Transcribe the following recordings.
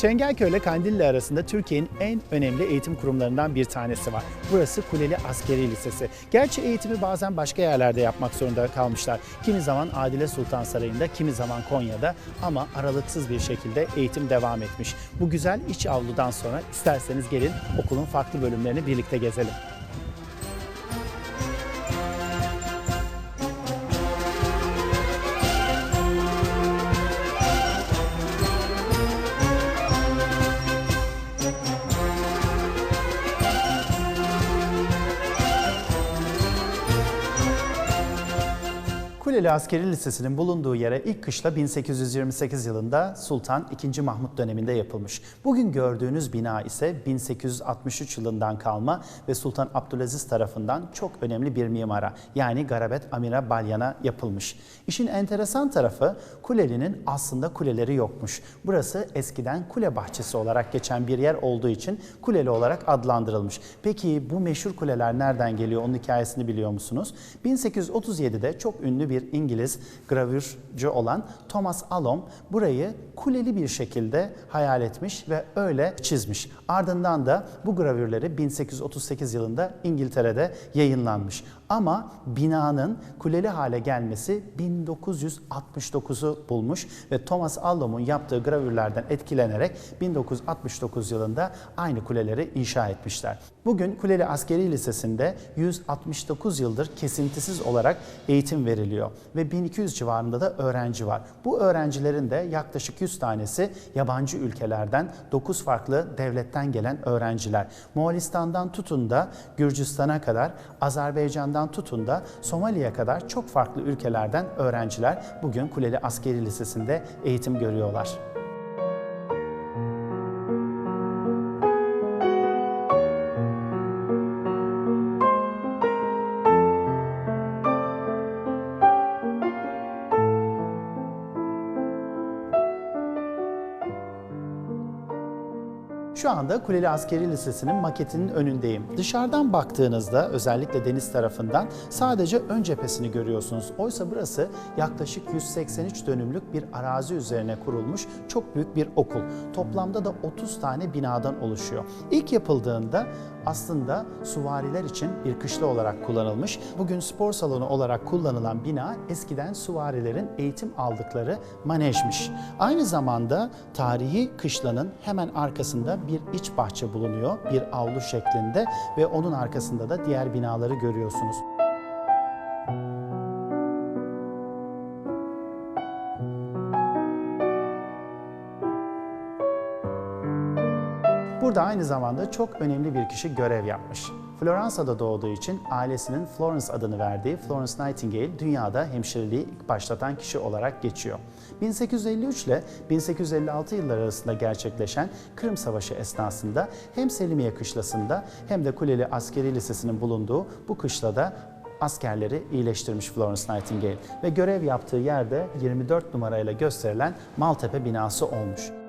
Çengelköy ile Kandilli arasında Türkiye'nin en önemli eğitim kurumlarından bir tanesi var. Burası Kuleli Askeri Lisesi. Gerçi eğitimi bazen başka yerlerde yapmak zorunda kalmışlar. Kimi zaman Adile Sultan Sarayı'nda, kimi zaman Konya'da ama aralıksız bir şekilde eğitim devam etmiş. Bu güzel iç avludan sonra isterseniz gelin okulun farklı bölümlerini birlikte gezelim. Kuleli Askeri Lisesi'nin bulunduğu yere ilk kışla 1828 yılında Sultan II. Mahmut döneminde yapılmış. Bugün gördüğünüz bina ise 1863 yılından kalma ve Sultan Abdülaziz tarafından çok önemli bir mimara yani Garabet Amira Balyan'a yapılmış. İşin enteresan tarafı Kuleli'nin aslında kuleleri yokmuş. Burası eskiden kule bahçesi olarak geçen bir yer olduğu için Kuleli olarak adlandırılmış. Peki bu meşhur kuleler nereden geliyor? Onun hikayesini biliyor musunuz? 1837'de çok ünlü bir İngiliz gravürcü olan Thomas Alom burayı kuleli bir şekilde hayal etmiş ve öyle çizmiş. Ardından da bu gravürleri 1838 yılında İngiltere'de yayınlanmış. Ama binanın kuleli hale gelmesi 1969'u bulmuş ve Thomas Allom'un yaptığı gravürlerden etkilenerek 1969 yılında aynı kuleleri inşa etmişler. Bugün Kuleli Askeri Lisesi'nde 169 yıldır kesintisiz olarak eğitim veriliyor ve 1200 civarında da öğrenci var. Bu öğrencilerin de yaklaşık 100 tanesi yabancı ülkelerden 9 farklı devletten gelen öğrenciler. Moğolistan'dan tutun da Gürcistan'a kadar, Azerbaycan'dan tutun da Somali'ye kadar çok farklı ülkelerden öğrenciler bugün Kuleli Askeri Lisesi'nde eğitim görüyorlar. Şu anda Kuleli Askeri Lisesi'nin maketinin önündeyim. Dışarıdan baktığınızda özellikle deniz tarafından sadece ön cephesini görüyorsunuz. Oysa burası yaklaşık 183 dönümlük bir arazi üzerine kurulmuş çok büyük bir okul. Toplamda da 30 tane binadan oluşuyor. İlk yapıldığında aslında suvariler için bir kışla olarak kullanılmış. Bugün spor salonu olarak kullanılan bina eskiden suvarilerin eğitim aldıkları manejmiş. Aynı zamanda tarihi kışlanın hemen arkasında bir iç bahçe bulunuyor. Bir avlu şeklinde ve onun arkasında da diğer binaları görüyorsunuz. Burada aynı zamanda çok önemli bir kişi görev yapmış. Floransa'da doğduğu için ailesinin Florence adını verdiği Florence Nightingale dünyada hemşireliği ilk başlatan kişi olarak geçiyor. 1853 ile 1856 yılları arasında gerçekleşen Kırım Savaşı esnasında hem Selimiye Kışlası'nda hem de Kuleli Askeri Lisesi'nin bulunduğu bu kışlada askerleri iyileştirmiş Florence Nightingale ve görev yaptığı yerde 24 numarayla gösterilen Maltepe binası olmuş.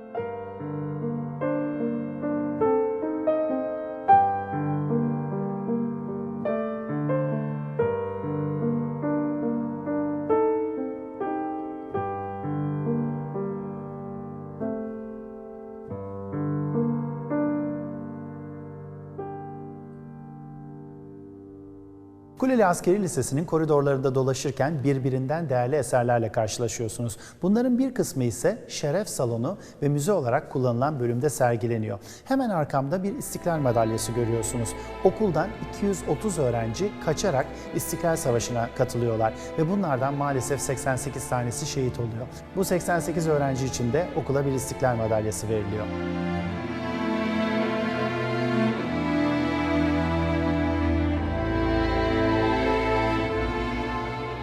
Kuleli Askeri Lisesi'nin koridorlarında dolaşırken birbirinden değerli eserlerle karşılaşıyorsunuz. Bunların bir kısmı ise şeref salonu ve müze olarak kullanılan bölümde sergileniyor. Hemen arkamda bir İstiklal Madalyası görüyorsunuz. Okuldan 230 öğrenci kaçarak İstiklal Savaşı'na katılıyorlar ve bunlardan maalesef 88 tanesi şehit oluyor. Bu 88 öğrenci için de okula bir İstiklal Madalyası veriliyor.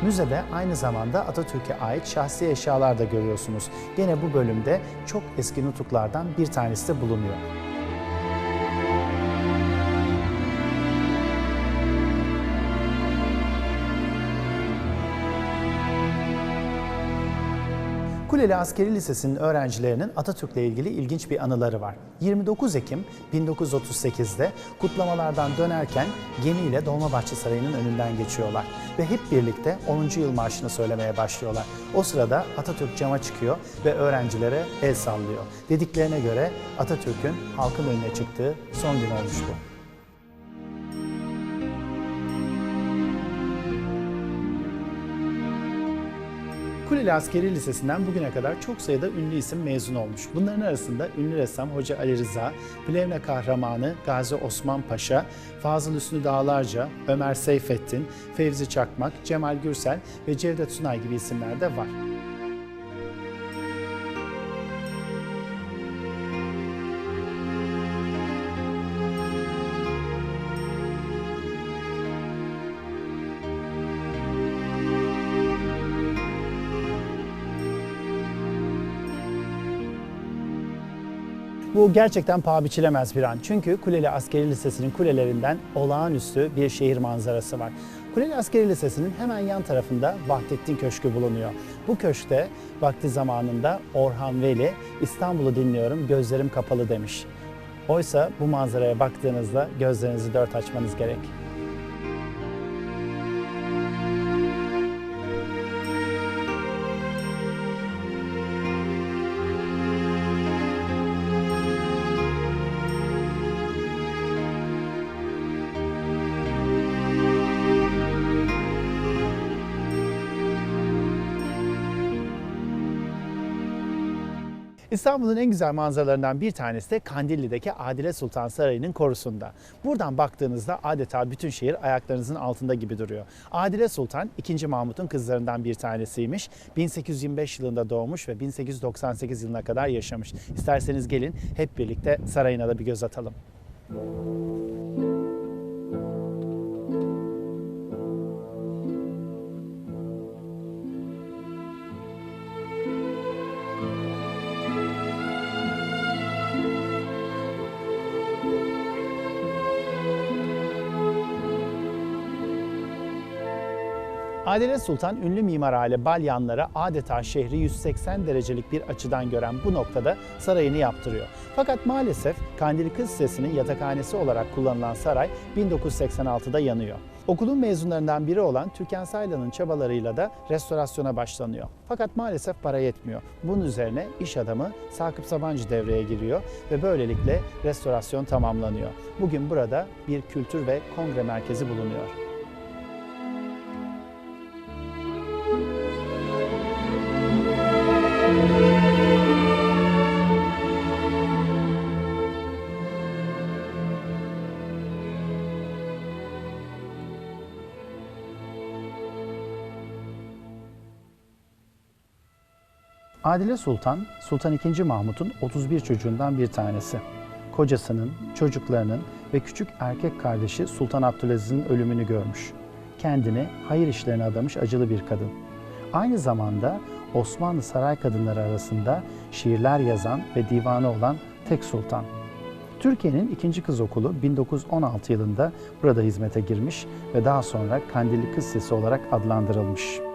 Müzede aynı zamanda Atatürk'e ait şahsi eşyalar da görüyorsunuz. Gene bu bölümde çok eski nutuklardan bir tanesi de bulunuyor. Kuleli Askeri Lisesi'nin öğrencilerinin Atatürk'le ilgili ilginç bir anıları var. 29 Ekim 1938'de kutlamalardan dönerken gemiyle Dolmabahçe Sarayı'nın önünden geçiyorlar ve hep birlikte 10. yıl marşını söylemeye başlıyorlar. O sırada Atatürk cama çıkıyor ve öğrencilere el sallıyor. Dediklerine göre Atatürk'ün halkın önüne çıktığı son gün olmuş bu. Kuleli Askeri Lisesi'nden bugüne kadar çok sayıda ünlü isim mezun olmuş. Bunların arasında ünlü ressam Hoca Ali Rıza, Plevne kahramanı Gazi Osman Paşa, Fazıl Hüsnü Dağlarca, Ömer Seyfettin, Fevzi Çakmak, Cemal Gürsel ve Cevdet Sunay gibi isimler de var. Bu gerçekten paha biçilemez bir an. Çünkü Kuleli Askeri Lisesi'nin kulelerinden olağanüstü bir şehir manzarası var. Kuleli Askeri Lisesi'nin hemen yan tarafında Vahdettin Köşkü bulunuyor. Bu köşkte vakti zamanında Orhan Veli İstanbul'u dinliyorum gözlerim kapalı demiş. Oysa bu manzaraya baktığınızda gözlerinizi dört açmanız gerek. İstanbul'un en güzel manzaralarından bir tanesi de Kandilli'deki Adile Sultan Sarayı'nın korusunda. Buradan baktığınızda adeta bütün şehir ayaklarınızın altında gibi duruyor. Adile Sultan 2. Mahmut'un kızlarından bir tanesiymiş. 1825 yılında doğmuş ve 1898 yılına kadar yaşamış. İsterseniz gelin hep birlikte sarayına da bir göz atalım. Adile Sultan ünlü mimar aile Balyanlara adeta şehri 180 derecelik bir açıdan gören bu noktada sarayını yaptırıyor. Fakat maalesef Kandilli Kız Lisesi'nin yatakhanesi olarak kullanılan saray 1986'da yanıyor. Okulun mezunlarından biri olan Türkan Saylan'ın çabalarıyla da restorasyona başlanıyor. Fakat maalesef para yetmiyor. Bunun üzerine iş adamı Sakıp Sabancı devreye giriyor ve böylelikle restorasyon tamamlanıyor. Bugün burada bir kültür ve kongre merkezi bulunuyor. Adile Sultan, Sultan II. Mahmut'un 31 çocuğundan bir tanesi. Kocasının, çocuklarının ve küçük erkek kardeşi Sultan Abdülaziz'in ölümünü görmüş. Kendini hayır işlerine adamış acılı bir kadın. Aynı zamanda Osmanlı saray kadınları arasında şiirler yazan ve divanı olan tek sultan. Türkiye'nin ikinci kız okulu 1916 yılında burada hizmete girmiş ve daha sonra Kandilli Kız Sesi olarak adlandırılmış.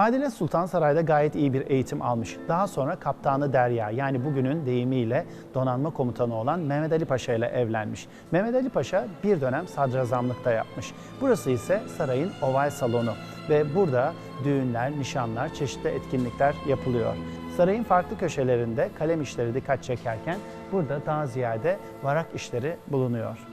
Adile Sultan Saray'da gayet iyi bir eğitim almış. Daha sonra Kaptanı Derya yani bugünün deyimiyle donanma komutanı olan Mehmet Ali Paşa ile evlenmiş. Mehmet Ali Paşa bir dönem sadrazamlıkta yapmış. Burası ise sarayın oval salonu ve burada düğünler, nişanlar, çeşitli etkinlikler yapılıyor. Sarayın farklı köşelerinde kalem işleri dikkat çekerken burada daha ziyade varak işleri bulunuyor.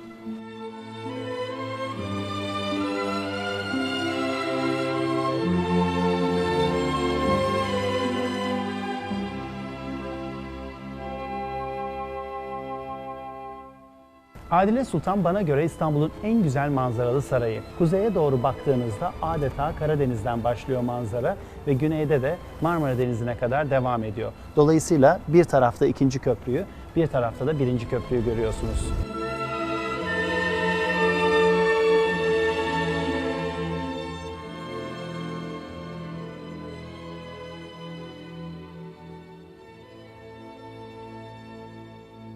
Adile Sultan bana göre İstanbul'un en güzel manzaralı sarayı. Kuzeye doğru baktığınızda adeta Karadeniz'den başlıyor manzara ve güneyde de Marmara Denizi'ne kadar devam ediyor. Dolayısıyla bir tarafta ikinci köprüyü, bir tarafta da birinci köprüyü görüyorsunuz.